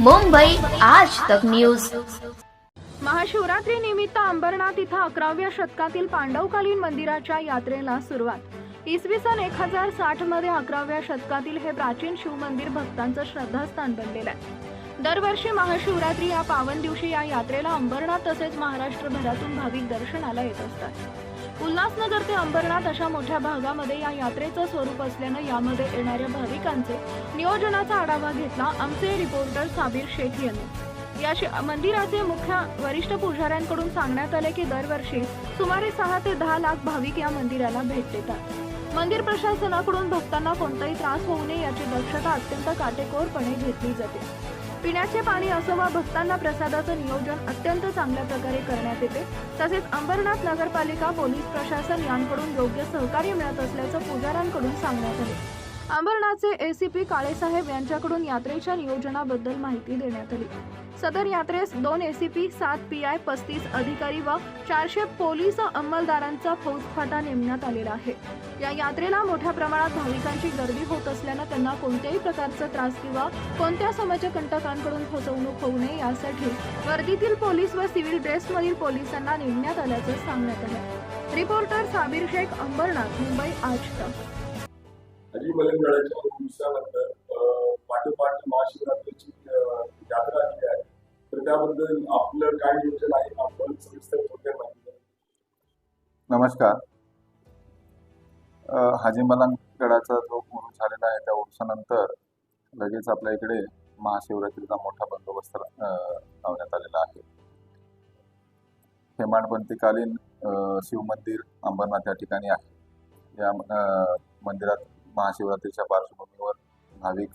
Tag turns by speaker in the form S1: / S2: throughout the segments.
S1: मुंबई आज तक न्यूज
S2: महाशिवरात्री निमित्त अंबरनाथ इथं अकराव्या शतकातील पांडवकालीन मंदिराच्या यात्रेला सुरुवात. इसवी सन एक हजार साठमध्ये अकराव्या शतकातील हे प्राचीन शिवमंदिर भक्तांचं श्रद्धास्थान बनलेलं आहे. दरवर्षी महाशिवरात्री या पावन दिवशी या यात्रेला अंबरनाथ तसेच महाराष्ट्रभरातून भाविक दर्शनाला येत असतात. उल्हासनगर ते अंबरनाथ अशा मोठ्या भागामध्ये या यात्रेचं स्वरूप असल्यानं यामध्ये येणाऱ्या भाविकांचे नियोजनाचा आढावा घेतला आमचे रिपोर्टर साबीर शेख यांनी. या मंदिराचे मुख्य वरिष्ठ पुजाऱ्यांकडून सांगण्यात आले की दरवर्षी सुमारे सहा ते दहा लाख भाविक या मंदिराला भेट देतात. मंदिर प्रशासनाकडून भक्तांना कोणताही त्रास होऊ नये याची दक्षता अत्यंत काटेकोरपणे घेतली जाते. पिण्याचे पाणी असो वा भक्तांना प्रसादाचं नियोजन अत्यंत चांगल्या प्रकारे करण्यात येते. तसेच अंबरनाथ नगरपालिका पोलीस प्रशासन यांकडून योग्य सहकार्य मिळत असल्याचं पुजाऱ्यांकडून सांगण्यात आले. अंबरनाथचे एसीपी काळेसाहेब यांच्याकडून यात्रेच्या नियोजनाबद्दल माहिती देण्यात आली. सदर यात्रेस दोन एसीपी सात पी आय पस्तीस अधिकारी व चारशे पोलीस अंमलदारांचा फौजफाटा नेमण्यात आलेला आहे. या यात्रेला मोठ्या प्रमाणात भाविकांची गर्दी होत असल्यानं त्यांना कोणत्याही प्रकारचा त्रास किंवा कोणत्या समाजकंटकांकडून फसवणूक होऊ नये यासाठी वर्दीतील पोलीस व सिव्हिल ड्रेसमधील पोलिसांना नेमण्यात आल्याचं सांगण्यात आलं. रिपोर्टर साबीर शेख अंबरनाथ मुंबई आज तक
S3: हजी मलंगळाच्या दिवसानंतर पाठोपाठ महाशिवरात्रीची यात्रा आली आहे. तर त्याबद्दल आपलं काय नियोजन आहे? आपण सविस्तर थोडक्यात माहिती
S4: नमस्कार. अ, हाजी मलंगगडाचा जो उरूस झालेला आहे त्या उरुसानंतर लगेच आपल्या इकडे महाशिवरात्रीचा मोठा बंदोबस्त लावण्यात आलेला आहे. हेमाडपंथीकालीन शिवमंदिर अंबरनाथ या ठिकाणी आहे. या मंदिरात महाशिवरात्रीच्या पार्श्वभूमीवर भाविक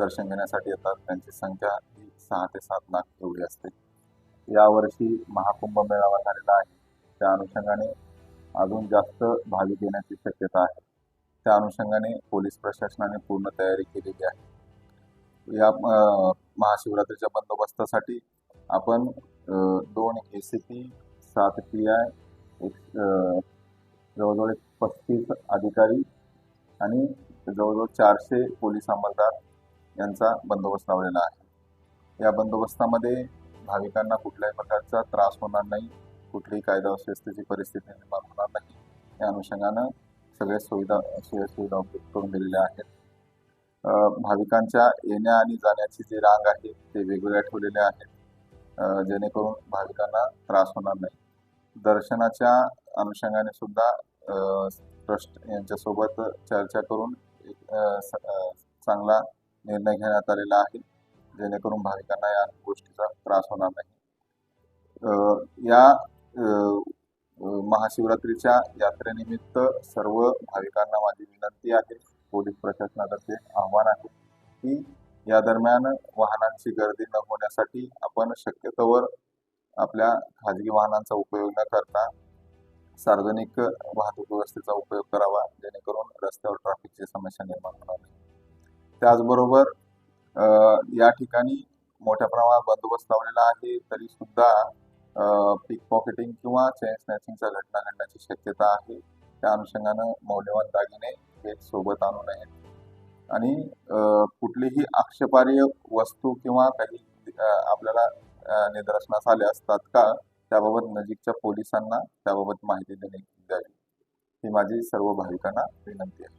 S4: दर्शन घेण्यासाठी येतात. त्यांची संख्या ही सहा ते सात लाख एवढी असते. यावर्षी महाकुंभ मेळावा झालेला आहे. त्या अनुषंगाने अजून जास्त भाविक येण्याची शक्यता आहे. त्या अनुषंगाने पोलीस प्रशासनाने पूर्ण तयारी केलेली आहे. या महाशिवरात्रीच्या बंदोबस्तासाठी आपण दोन ए सी पी सात पी आय एक जवळजवळ एक पस्तीस अधिकारी आणि जवळजवळ चारशे पोलीस अंमलदार यांचा बंदोबस्त लावलेला आहे. या बंदोबस्तामध्ये भाविकांना कुठल्याही प्रकारचा त्रास होणार नाही कुठलीही कायदा व परिस्थिती निर्माण होणार नाही. या अनुषंगानं सगळ्या सुविधा सोयी सुविधा उपलब्ध करून दिलेल्या आहेत. भाविकांच्या येण्या आणि जाण्याची जी रांग आहे ते वेगवेगळ्या ठेवलेल्या आहेत. जेणेकरून भाविकांना त्रास होणार नाही. दर्शनाच्या अनुषंगाने सुद्धा ट्रस्ट यांच्यासोबत चर्चा करून एक स- चांगला निर्णय घेण्यात आलेला आहे. जेणेकरून भाविकांना या गोष्टीचा त्रास होणार नाही. या महाशिवरात्रीच्या यात्रेनिमित्त सर्व भाविकांना माझी विनंती आहे. पोलीस प्रशासनातर्फे आव्हान आहे की या दरम्यान वाहनांची गर्दी न होण्यासाठी आपण शक्यतोवर आपल्या खाजगी वाहनांचा उपयोग न करता सार्वजनिक वाहतूक व्यवस्थेचा उपयोग करावा. जेणेकरून रस्त्यावर ट्रॅफिकची समस्या निर्माण होणार नाही. त्याचबरोबर या ठिकाणी मोठ्या प्रमाणात बंदोबस्त लावलेला आहे. तरी सुद्धा पिक पॉकेटिंग किंवा चेन स्नॅचिंगच्या घटना घडण्याची शक्यता आहे. त्या अनुषंगानं मौल्यवान दागिने हे सोबत आणू नयेत आणि कुठलीही आक्षेपार्य वस्तू किंवा काही आपल्याला निदर्शनास आले असतात का? त्याबाबत नजीकच्या पोलिसांना त्याबाबत माहिती देणे द्यावी ही माझी सर्व भाविकांना विनंती आहे.